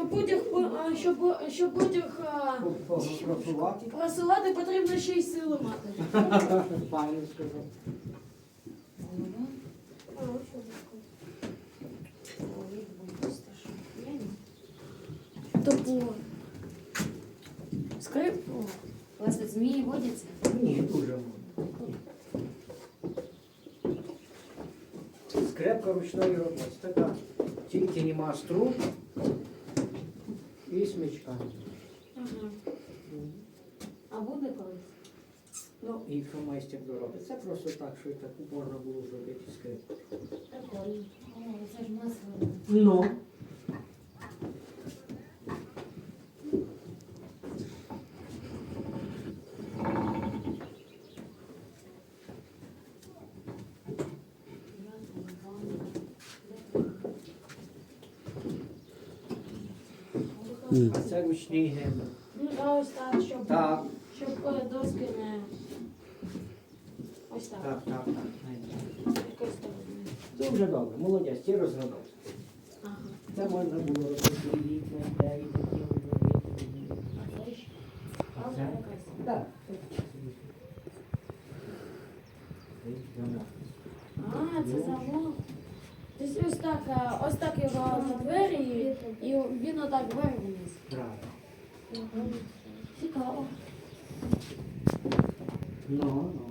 Щоб потяг, по- щоб, щоб потяг просувати, потрібно ще й сили мати. Сказав. Що таке. Тобто скрип. У вас тут змії водяться? Ні, дуже. Скрепка ручної роботи. Така. Тільки нема струн і смичка. Ага. А буде колись? Ну, і що майстер доробить. Це просто так, що таку можна було зробити скрипку. Прикольно. О, це ж масло. Ну. Це ручний гемор. Ну, а ось так, щоб, Так, щоб е, доски не. Ось так. так, так, так. Якось так. Дуже добре, молодець, ти розгадав. Ага. Це можна було робити вікна, двері, такі робити. А це ж? А це? якась. Так. А, це замок. Тобто ось так, е, ось так його на двері, і, і він отак двері вниз. Правильно. Цікаво. Ну, ну.